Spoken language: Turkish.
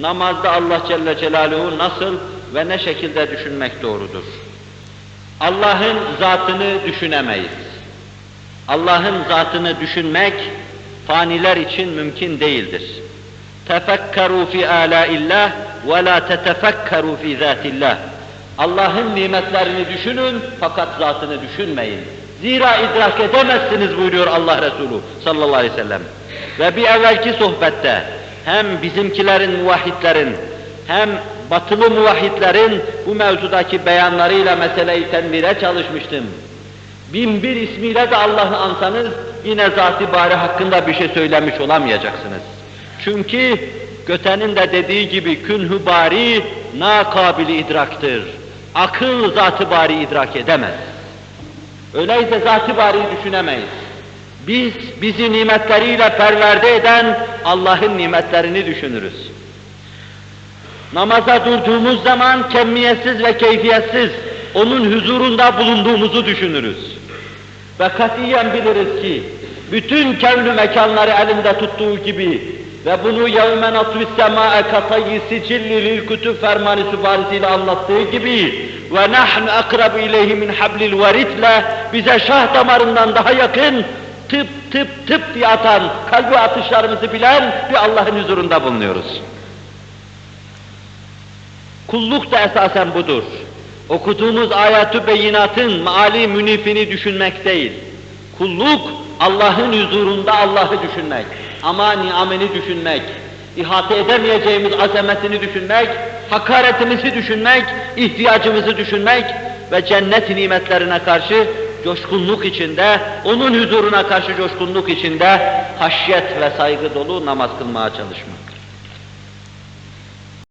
namazda Allah Celle Celaluhu nasıl ve ne şekilde düşünmek doğrudur? Allah'ın zatını düşünemeyiz. Allah'ın zatını düşünmek faniler için mümkün değildir. Tefekkeru fi alaillah ve la tetefekkeru fi zatillah. Allah'ın nimetlerini düşünün fakat zatını düşünmeyin. Zira idrak edemezsiniz buyuruyor Allah Resulü sallallahu aleyhi ve sellem. Ve bir evvelki sohbette hem bizimkilerin muvahhidlerin hem batılı muvahhidlerin bu mevzudaki beyanlarıyla meseleyi tenvire çalışmıştım. Bin bir ismiyle de Allah'ı ansanız yine zat-ı bari hakkında bir şey söylemiş olamayacaksınız. Çünkü Göte'nin de dediği gibi künhü bari nakabili idraktır. Akıl zat-ı bari idrak edemez. Öyleyse zat-ı bari düşünemeyiz. Biz bizi nimetleriyle perverde eden Allah'ın nimetlerini düşünürüz. Namaza durduğumuz zaman kemiyetsiz ve keyfiyetsiz onun huzurunda bulunduğumuzu düşünürüz. Ve katiyen biliriz ki bütün kevnü mekanları elinde tuttuğu gibi ve bunu yevmen atvis sema'e katayyi sicilli lil kutub fermanı süparisiyle anlattığı gibi ve nahnu akrabu ileyhi min hablil veritle bize şah damarından daha yakın tıp tıp tıp diye atan, kalbi atışlarımızı bilen bir Allah'ın huzurunda bulunuyoruz. Kulluk da esasen budur. Okuduğumuz ayatü beyinatın maali münifini düşünmek değil. Kulluk Allah'ın huzurunda Allah'ı düşünmek, ama niamini düşünmek, ihate edemeyeceğimiz azametini düşünmek, hakaretimizi düşünmek, ihtiyacımızı düşünmek ve cennet nimetlerine karşı coşkunluk içinde, onun huzuruna karşı coşkunluk içinde haşyet ve saygı dolu namaz kılmaya çalışmak.